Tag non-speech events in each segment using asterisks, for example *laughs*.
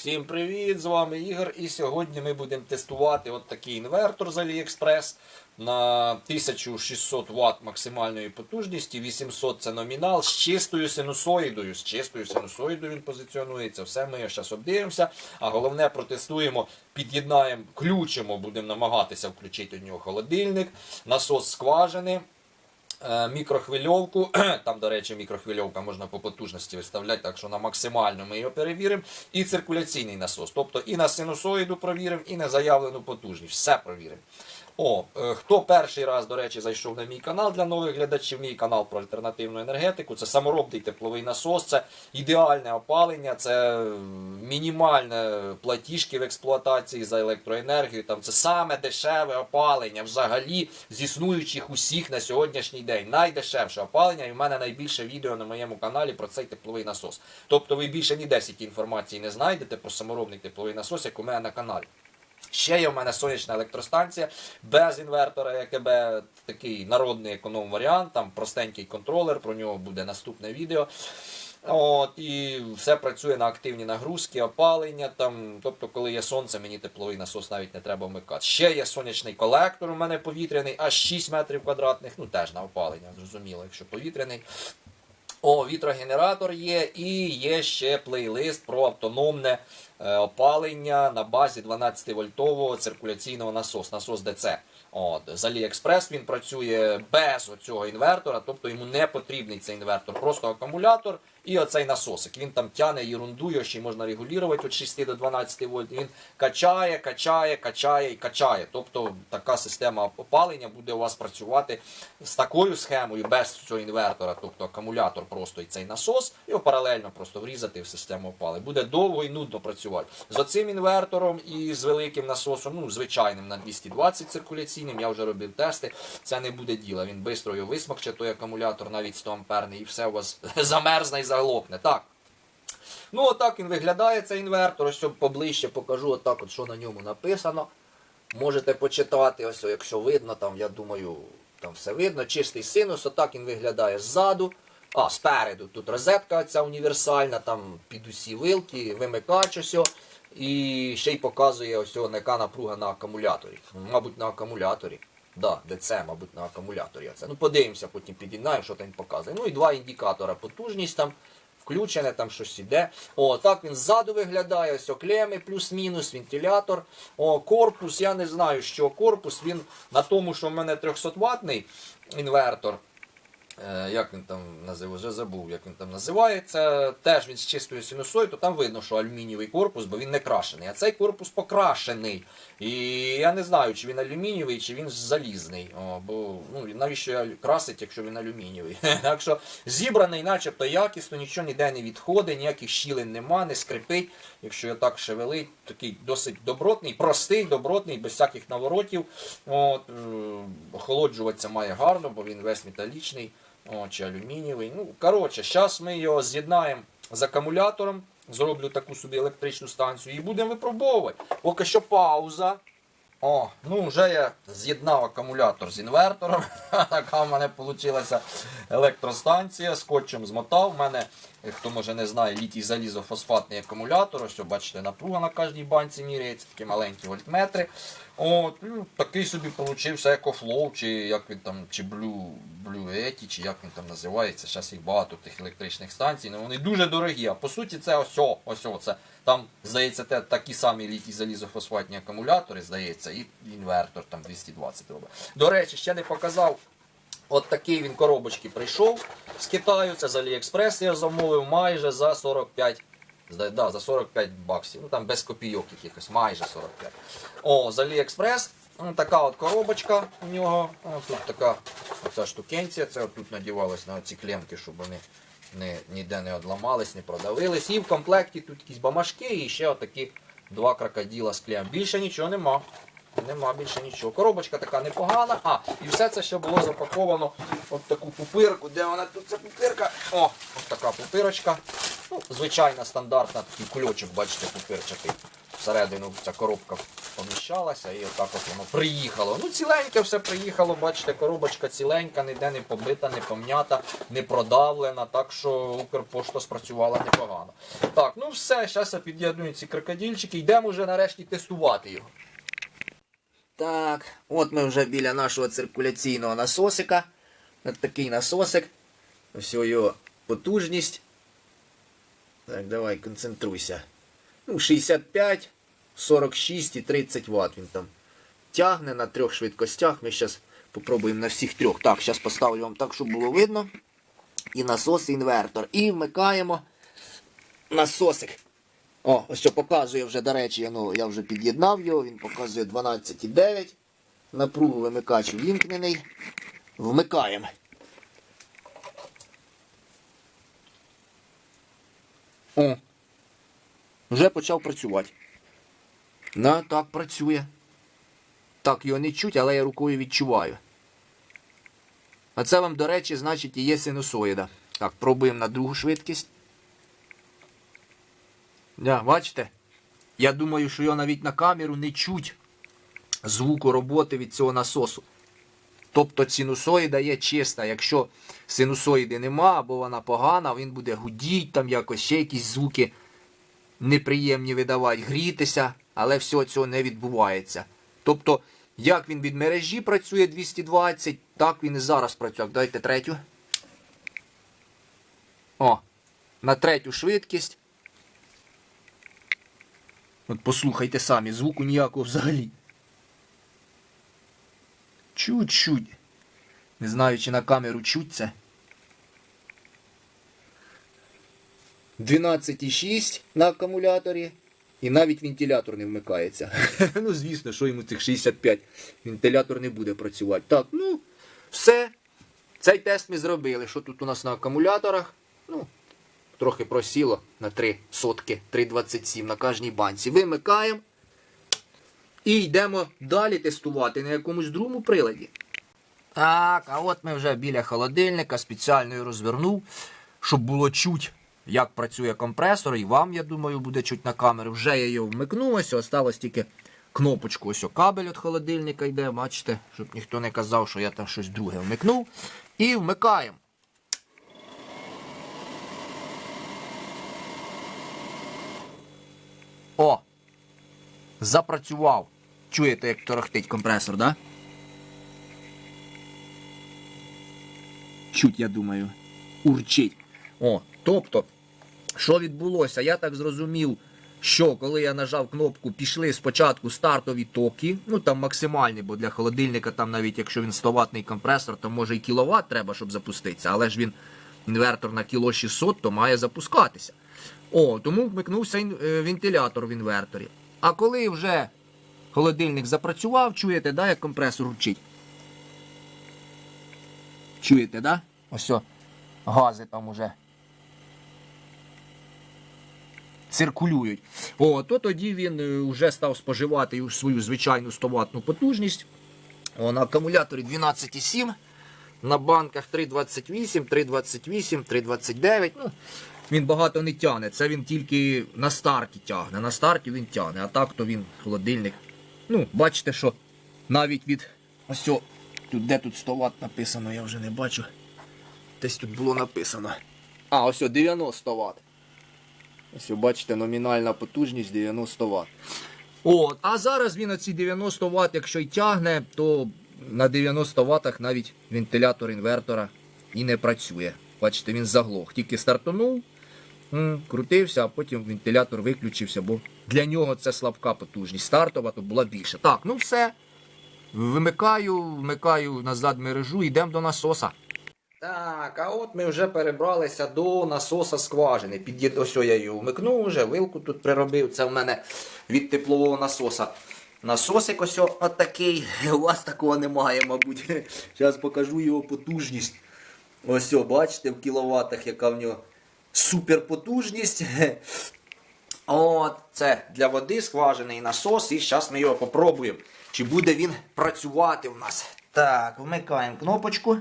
Всім привіт! З вами Ігор. І сьогодні ми будемо тестувати от такий інвертор з AliExpress на 1600 Вт максимальної потужності, 800 це номінал з чистою синусоїдою. З чистою синусоїдою він позиціонується. Все ми зараз обдивимося. А головне протестуємо, під'єднаємо, включимо, будемо намагатися включити у нього холодильник, насос скважини. Е, Мікрохвильовку, *clears throat* там, до речі, мікрохвильовка можна по потужності виставляти, так що на максимальну ми його перевіримо. І циркуляційний насос. Тобто і на синусоїду провіримо, і на заявлену потужність. Все провіримо. О, е, хто перший раз, до речі, зайшов на мій канал для нових глядачів, мій канал про альтернативну енергетику, це саморобний тепловий насос, це ідеальне опалення, це е, мінімальне платіжки в експлуатації за електроенергію. Там це саме дешеве опалення взагалі з існуючих усіх на сьогоднішній день. Найдешевше опалення, і в мене найбільше відео на моєму каналі про цей тепловий насос. Тобто ви більше ніде стільки інформації не знайдете про саморобний тепловий насос, як у мене на каналі. Ще є в мене сонячна електростанція без інвертора ЕКБ, такий народний економ варіант, там простенький контролер, про нього буде наступне відео. От, І все працює на активні нагрузки, опалення. Там, Тобто, коли є сонце, мені тепловий насос навіть не треба вмикати. Ще є сонячний колектор, у мене повітряний, аж 6 метрів квадратних, ну теж на опалення, зрозуміло, якщо повітряний. О, вітрогенератор є, і є ще плейлист про автономне е, опалення на базі 12-вольтового циркуляційного насос, насос ДЦ. От, з AliExpress він працює без цього інвертора, тобто йому не потрібний цей інвертор, просто акумулятор і оцей насосик. Він там тяне ерунду, його ще й можна регулювати від 6 до 12 вольт. Він качає, качає, качає і качає. Тобто така система опалення буде у вас працювати з такою схемою, без цього інвертора, тобто акумулятор просто і цей насос, його паралельно просто врізати в систему опалення. Буде довго і нудно працювати. З оцим інвертором і з великим насосом, ну звичайним на 220 циркуляційним, я вже робив тести. Це не буде діла. Він швидко його висмокче, той акумулятор, навіть 100 амперний, і все у вас *laughs* замерзне заглохне. Так. Ну, отак він виглядає, цей інвертор. Ось поближче покажу, отак, от, що на ньому написано. Можете почитати, ось, якщо видно, там, я думаю, там все видно. Чистий синус, отак він виглядає ззаду. А, спереду. Тут розетка ця універсальна, там під усі вилки, вимикач ось. І ще й показує ось яка напруга на акумуляторі. Мабуть, на акумуляторі. Да, ДЦ, мабуть, на акумуляторі. Оце. Ну, подивимося, потім підігнаємо, що там показує. Ну і два індикатора. Потужність там включене, там щось іде. О, так він ззаду виглядає, ось оклеми, плюс-мінус, вентилятор. О, корпус, я не знаю, що корпус. Він на тому, що в мене 300 ватний інвертор. Е, Як він там називає, вже забув, як він там називається. Теж він з чистою синусою, то там видно, що алюмінієвий корпус, бо він не крашений. А цей корпус покрашений. І я не знаю, чи він алюмінієвий, чи він залізний. О, бо ну, навіщо красить, якщо він алюмінієвий? *laughs* так що зібраний, начебто якісно, нічого ніде не відходить, ніяких щілин нема, не скрипить. Якщо я так шевелить, такий досить добротний, простий, добротний, без всяких наворотів. От, е, охолоджуватися має гарно, бо він весь металічний. О, чи алюмінієвий. Ну, коротше, зараз ми його з'єднаємо з акумулятором, зроблю таку собі електричну станцію і будемо випробовувати. Поки що пауза. О, ну вже я з'єднав акумулятор з інвертором. *laughs* така в мене вийшла електростанція. Скотчем змотав. У мене, хто може не знає, літій залізофосфатний акумулятор. Ось, бачите, напруга на кожній банці міряється, такі маленькі вольтметри. От, ну, такий собі получився екофлоу, чи як він там, чи Blue, Blue чи як він там називається. Зараз їх багато тих електричних станцій. Ну, вони дуже дорогі. А по суті, це ось, ось це. Там, здається, те, такі самі літій залізофосфатні акумулятори, здається, і інвертор там 220 робить. До речі, ще не показав. От такий він коробочки прийшов з Китаю, це з Аліекспрес я замовив майже за 45 Да, за 45 баксів. Ну там без копійок якихось, майже 45. О, з Аліекспрес. Ну, така от коробочка у нього. О, тут така оця штукенція. Це тут надівалось на ці клемки, щоб вони не, ніде не одламались, не продавились. І в комплекті тут якісь бамашки і ще отакі два крокодила з клем. Більше нічого нема. Нема більше нічого. Коробочка така непогана. А, і все це ще було запаковано в таку пупирку. Де вона тут ця пупирка? О, от така пупирочка. Ну, звичайна стандартна такий кульочок, бачите, пупирчатий. Всередину ця коробка поміщалася, і отак от воно приїхало. Ну, ціленьке все приїхало, бачите, коробочка ціленька, ніде не побита, не пом'ята, не продавлена, так що Укрпошта спрацювала непогано. Так, ну все, зараз я під'єдную ці крокодильчики, йдемо вже нарешті тестувати його. Так, от ми вже біля нашого циркуляційного насосика. От такий насосик. Ось його потужність. Так, давай, концентруйся. Ну, 65, 46 і 30 Вт він там тягне на трьох швидкостях. Ми зараз спробуємо на всіх трьох. Так, зараз поставлю вам так, щоб було видно. І насос, і інвертор. І вмикаємо насосик. О, ось що показує вже, до речі, ну, я вже під'єднав його, він показує 12,9. Напругу вимикач вімкнений. Вмикаємо. О, вже почав працювати. На, так працює. Так, його не чуть, але я рукою відчуваю. А це вам, до речі, значить і є синусоїда. Так, пробуємо на другу швидкість. Да, бачите? Я думаю, що його навіть на камеру не чуть звуку роботи від цього насосу. Тобто синусоїда є чиста. Якщо синусоїди нема або вона погана, він буде гудіть, там якось ще якісь звуки неприємні видавати, грітися, але всього цього не відбувається. Тобто, як він від мережі працює 220, так він і зараз працює. Дайте третю. О, на третю швидкість. От послухайте самі, звуку ніякого взагалі. Чуть-чуть. Не знаю, чи на камеру чуть це. 12,6 на акумуляторі. І навіть вентилятор не вмикається. *laughs* ну, звісно, що йому цих 65. Вентилятор не буде працювати. Так, ну, все. Цей тест ми зробили. Що тут у нас на акумуляторах? Ну, трохи просіло на 3 сотки, 3,27 на кожній банці. Вимикаємо. І йдемо далі тестувати на якомусь другому приладі. Так, а от ми вже біля холодильника спеціально його розвернув, щоб було чуть, як працює компресор, і вам, я думаю, буде чуть на камеру. Вже я його вмикнув, ось осталось тільки кнопочку. Ось кабель від холодильника йде, бачите, щоб ніхто не казав, що я там щось друге вмикнув. І вмикаємо. О! Запрацював. Чуєте, як торохтить компресор, да? Чуть, я думаю. Урчить. О, тобто, що відбулося? Я так зрозумів, що коли я нажав кнопку, пішли спочатку стартові токи, ну там максимальні, бо для холодильника, там навіть якщо він 100 ватний компресор, то може і кіловат треба, щоб запуститися, але ж він інвертор на кіло 600, то має запускатися. О, тому вмикнувся е, вентилятор в інверторі. А коли вже холодильник запрацював, чуєте, да, як компресор ручить? Чуєте, да? Ось о, гази там уже циркулюють. О, то тоді він е, вже став споживати свою звичайну 100 ватну потужність. О, на акумуляторі 12,7. На банках 3,28, 3,28, 3,29. Він багато не тягне. Це він тільки на старті тягне. На старті він тягне, а так то він холодильник. Ну, бачите, що навіть від. Ось тут де тут 100 Вт написано, я вже не бачу. Десь тут було написано. А, ось о, 90 Вт. Ось, бачите, номінальна потужність 90 Вт. От, а зараз він оці 90 Вт, якщо й тягне, то на 90 Вт навіть вентилятор інвертора і не працює. Бачите, він заглох. Тільки стартанув, крутився, а потім вентилятор виключився, бо для нього це слабка потужність. Стартова то була більше. Так, ну все. Вимикаю, вмикаю назад мережу, йдемо до насоса. Так, а от ми вже перебралися до насоса скважини. Під'єд... Ось я її вмикнув вже, вилку тут приробив. Це в мене від теплового насоса. Насосик ось о- от такий. У вас такого немає, мабуть. *laughs* Зараз покажу його потужність. Ось, бачите, в кіловатах, яка в нього суперпотужність. *laughs* От, це для води скважений насос. І зараз ми його попробуємо. Чи буде він працювати в нас. Так, вмикаємо кнопочку.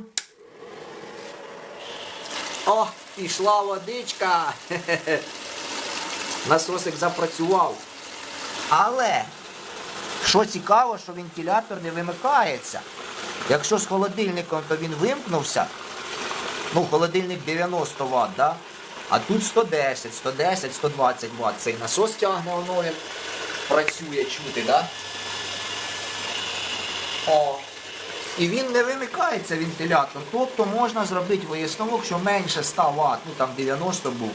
О, пішла водичка. *laughs* Насосик запрацював. Але Що цікаво, що вентилятор не вимикається. Якщо з холодильником, то він вимкнувся. Ну, холодильник 90 Вт, да? А тут 110, 110, 120 Вт. Цей насос тягне, воно працює, чути, да? О. І він не вимикається вентилятор. Тобто можна зробити висновок, що менше 100 Вт, ну там 90 був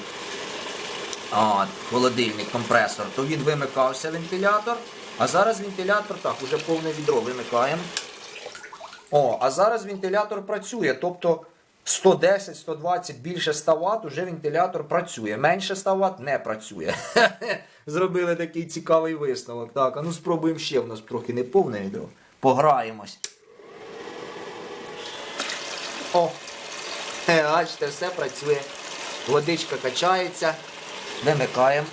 а, холодильник, компресор, то він вимикався вентилятор. А зараз вентилятор, так, уже повне відро вимикаємо. О, а зараз вентилятор працює. Тобто 110, 120, більше 100 Вт уже вентилятор працює. Менше 100 Вт не працює. *laughs* Зробили такий цікавий висновок. Так, а ну спробуємо ще, у нас трохи не повне відро. Пограємось. О! *laughs* Бачите, все працює. Водичка качається. Вимикаємо.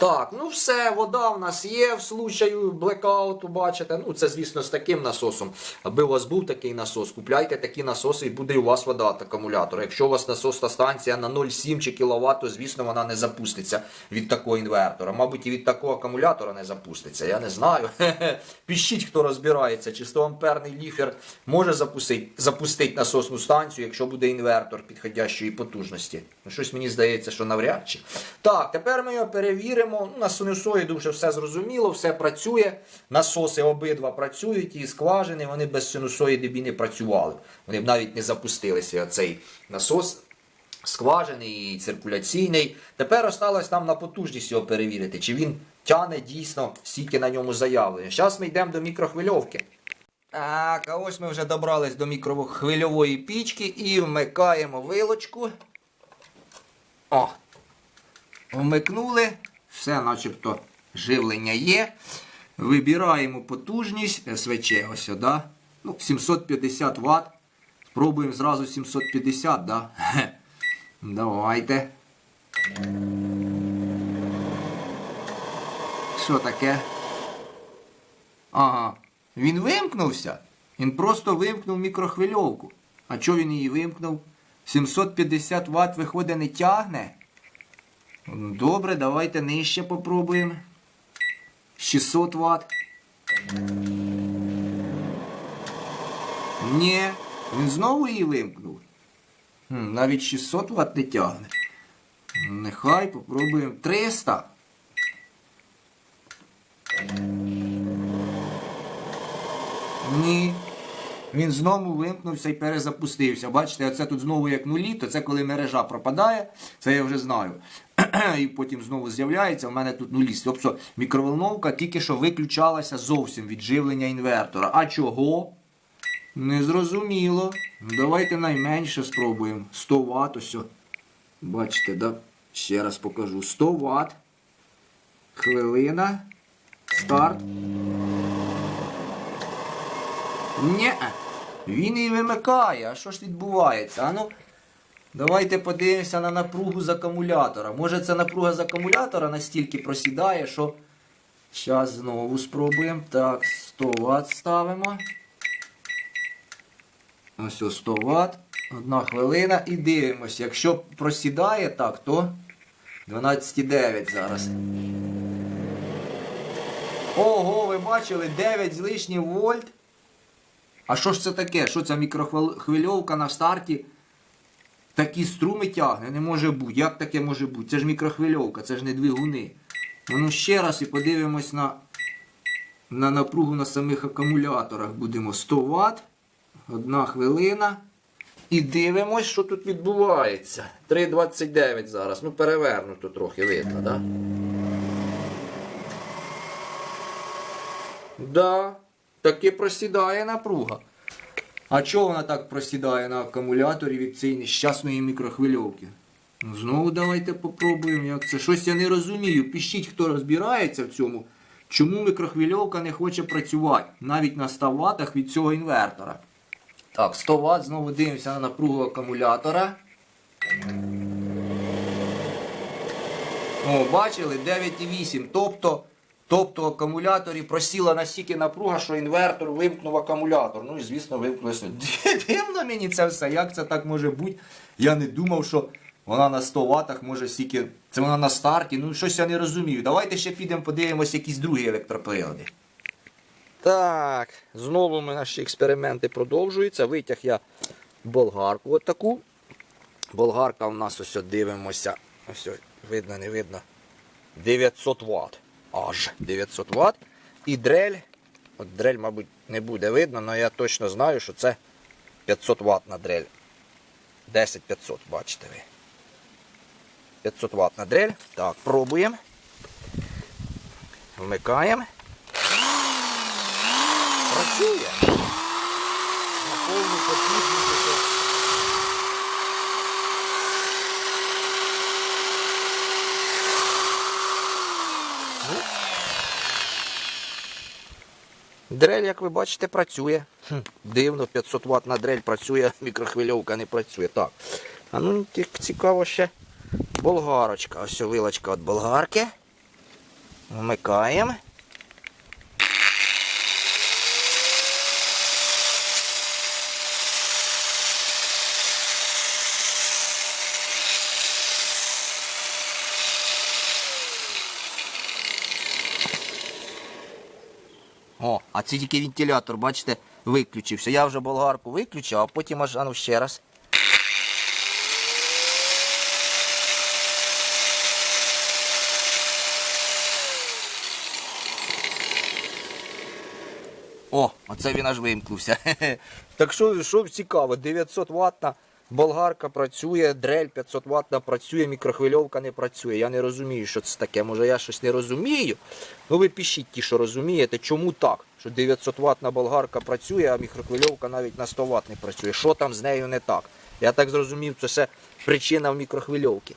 Так, ну все, вода в нас є в случаю блекауту, бачите. Ну, це, звісно, з таким насосом. Аби у вас був такий насос, купляйте такі насоси і буде у вас вода від акумулятора. Якщо у вас насосна станція на 0,7 чи кВт, то звісно вона не запуститься від такого інвертора. Мабуть, і від такого акумулятора не запуститься. Я не знаю. *laughs* Пишіть, хто розбирається, чи 100 амперний ліфер може запустити, запустити насосну станцію, якщо буде інвертор підходящої потужності. Ну, Щось мені здається, що навряд чи. Так, тепер ми його перевіримо. Ну, На синусоїду вже все зрозуміло, все працює. Насоси обидва працюють, і скважини вони без синусоїди б і не працювали. Вони б навіть не запустилися. Цей насос скважений і циркуляційний. Тепер осталось нам на потужність його перевірити, чи він тяне дійсно стільки на ньому заявлення. Зараз ми йдемо до мікрохвильовки. Так, а ось ми вже добрались до мікрохвильової пічки і вмикаємо вилочку. О! Вмикнули. Все начебто живлення є. Вибираємо потужність СВЧ ось сюди. Ну, 750 Вт. Спробуємо зразу 750, да? *laughs* Давайте. Що таке? Ага. Він вимкнувся. Він просто вимкнув мікрохвильовку. А чого він її вимкнув? 750 Вт виходить не тягне. Ну, Добре, давайте нижче попробуємо. 600 Вт. Ні, він знову її вимкнув. Навіть 600 Вт не тягне. Нехай попробуємо 300. Ні. Він знову вимкнувся і перезапустився. Бачите, оце тут знову як нулі, то це коли мережа пропадає, це я вже знаю. І потім знову з'являється, у мене тут нулі. Тобто мікроволновка тільки що виключалася зовсім від живлення інвертора. А чого? Незрозуміло. Ну, Давайте найменше спробуємо. 100 Вт ось. Бачите, да? Ще раз покажу. 100 Вт. Хвилина. Старт. Ні, він її вимикає. А що ж відбувається? А ну, давайте подивимося на напругу з акумулятора. Може це напруга з акумулятора настільки просідає, що. Зараз знову спробуємо. Так, 100 Вт ставимо. Ось ось 100 Вт. Одна хвилина і дивимося. Якщо просідає так, то 12,9 зараз. Ого, ви бачили 9 з лишнім вольт. А що ж це таке? Що це мікрохвильовка на старті? Такі струми тягне, не може бути. Як таке може бути? Це ж мікрохвильовка, це ж не двигуни. Ну ще раз і подивимось на, на напругу на самих акумуляторах. Будемо 100 Вт. Одна хвилина. І дивимось, що тут відбувається. 3,29 зараз. Ну, перевернуто трохи видно? Да? Да, таки просідає напруга. А чого вона так просідає на акумуляторі від цієї нещасної мікрохвильовки? Ну, знову давайте попробуємо, як це. Щось я не розумію. Пишіть, хто розбирається в цьому, чому мікрохвильовка не хоче працювати навіть на 100 Вт від цього інвертора. Так, 100 Вт, знову дивимося на напругу акумулятора. О, бачили? 9,8. Тобто, тобто акумуляторі просіла настільки напруга, що інвертор вимкнув акумулятор. Ну і звісно, вимкнулося. Дивно мені це все. Як це так може бути? Я не думав, що Вона на 100 ватах може стільки. Це вона на старті. Ну щось я не розумію. Давайте ще підемо подивимося якісь другі електроприлади. Так, знову наші експерименти продовжуються. Витяг я болгарку от таку. Болгарка у нас ось дивимося. Ось, видно, не видно. 900 Вт. Аж 900 Вт. І дрель. От дрель, мабуть, не буде видно, але я точно знаю, що це 500 Вт на дрель. 10500, бачите ви. 500 Вт на дрель. Так, пробуємо. Вмикаємо. Працює. На повну потужність. Ну. Дрель, як ви бачите, працює. Хм, Дивно, 500 Вт на дрель працює, *laughs* мікрохвильовка не працює. Так. А ну цікаво ще болгарочка. Ось вилочка від болгарки. Вмикаємо. О, а це тільки вентилятор, бачите, виключився. Я вже болгарку виключив, а потім аж а ну ще раз. О, оце він аж вимкнувся. *laughs* так що, що цікаво, 900 ватна болгарка працює, дрель 500 ватна працює, мікрохвильовка не працює. Я не розумію, що це таке. Може я щось не розумію. Ну ви пишіть ті, що розумієте, чому так? Що 900 ватна болгарка працює, а мікрохвильовка навіть на 100 ватт не працює. Що там з нею не так? Я так зрозумів, це все причина в мікрохвильовці.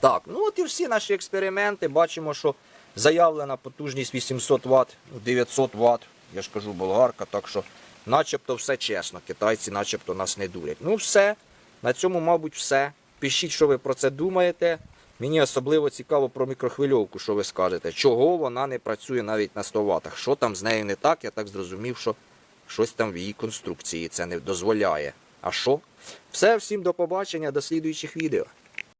Так, ну от і всі наші експерименти. Бачимо, що заявлена потужність 800 Вт, 900 Вт. Я ж кажу, болгарка, так що начебто все чесно. Китайці начебто нас не дурять. Ну все, на цьому, мабуть, все. Пишіть, що ви про це думаєте. Мені особливо цікаво про мікрохвильовку, що ви скажете. Чого вона не працює навіть на 100 Вт? Що там з нею не так? Я так зрозумів, що щось там в її конструкції це не дозволяє. А що? Все, всім до побачення, до слідуючих відео.